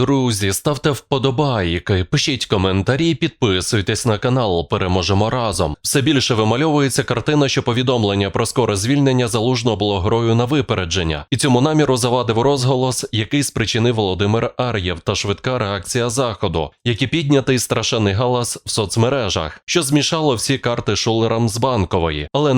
Друзі, ставте вподобайки, пишіть коментарі, підписуйтесь на канал. Переможемо разом. Все більше вимальовується картина, що повідомлення про скоре звільнення залужного було грою на випередження, і цьому наміру завадив розголос, який спричинив Володимир Ар'єв та швидка реакція заходу, які піднятий страшенний галас в соцмережах, що змішало всі карти шулерам з банкової. Але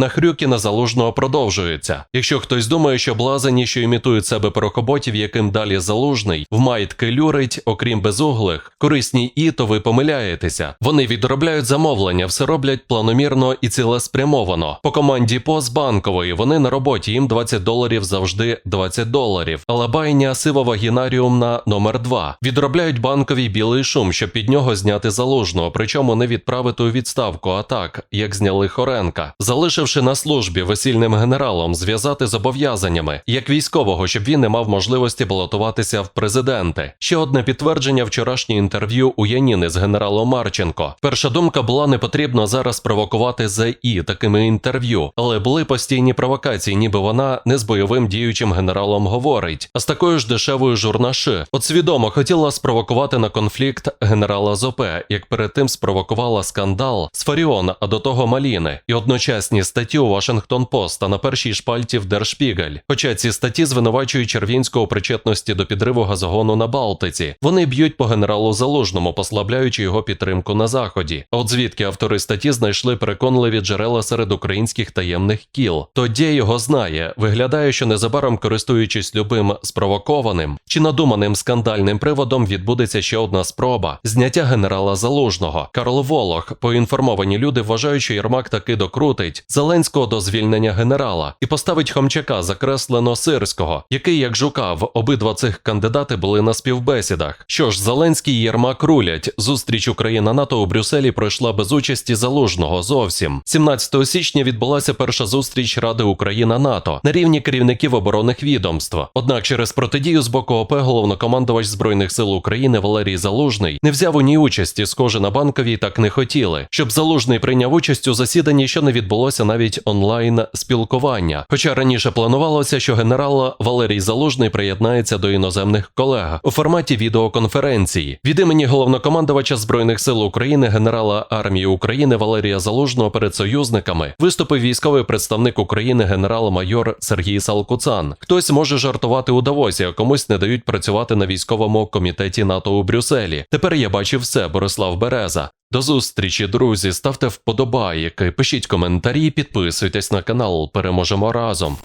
на залужного продовжуються. Якщо хтось думає, що блазені, що імітують себе перокоботів, яким далі залужний, в маєтки люрить, окрім безуглих, корисні і, то ви помиляєтеся. Вони відробляють замовлення, все роблять планомірно і цілеспрямовано. По команді ПОЗ банкової вони на роботі їм 20 доларів завжди 20 доларів. Алабайня сивовагінаріумна номер 2 Відробляють банковий білий шум, щоб під нього зняти залужного, причому не відправити у відставку, а так, як зняли Хоренка, залишивши на службі весільним генералом, зв'язати зобов'язаннями, як військового, щоб він не мав можливості балотуватися в президенти. Ще одне підтвердження вчорашнє інтерв'ю у Яніни з генералом Марченко. Перша думка була не потрібно зараз провокувати ЗІ такими інтерв'ю, але були постійні провокації, ніби вона не з бойовим діючим генералом говорить, а з такою ж дешевою журнаши. От свідомо хотіла спровокувати на конфлікт генерала Зопе, як перед тим спровокувала скандал з Фаріон, а до того Маліни, і одночасні статті у Вашингтон Пост та на першій шпальті в Держпігель. Хоча ці статті звинувачують Червінського причетності до підриву газогону на Балтиці. Вони б'ють по генералу Залужному, послабляючи його підтримку на заході. От звідки автори статті знайшли переконливі джерела серед українських таємних кіл. Тоді його знає. Виглядає, що незабаром користуючись любим спровокованим чи надуманим скандальним приводом, відбудеться ще одна спроба зняття генерала Залужного. Карл Волох, поінформовані люди, вважають, що Єрмак таки докрутить Зеленського до звільнення генерала і поставить Хомчака закреслено сирського, який як жукав, обидва цих кандидати були на співбесідах. Що ж, Зеленський і Єрмак рулять. Зустріч Україна НАТО у Брюсселі пройшла без участі залужного зовсім. 17 січня відбулася перша зустріч Ради Україна НАТО на рівні керівників оборонних відомств. Однак через протидію з боку ОП головнокомандувач збройних сил України Валерій Залужний не взяв у ній участі, схоже на банковій так не хотіли, щоб Залужний прийняв участь у засіданні, що не відбулося навіть онлайн спілкування. Хоча раніше планувалося, що генерал Валерій Залужний приєднається до іноземних колег у форматі відеоконференції від імені головнокомандувача збройних сил України, генерала армії України Валерія Залужного перед союзниками виступив військовий представник України генерал-майор Сергій Салкуцан. Хтось може жартувати у Давосі, а комусь не дають працювати на військовому комітеті НАТО у Брюсселі. Тепер я бачив все, Борислав Береза. До зустрічі, друзі. Ставте вподобайки, пишіть коментарі, підписуйтесь на канал. Переможемо разом.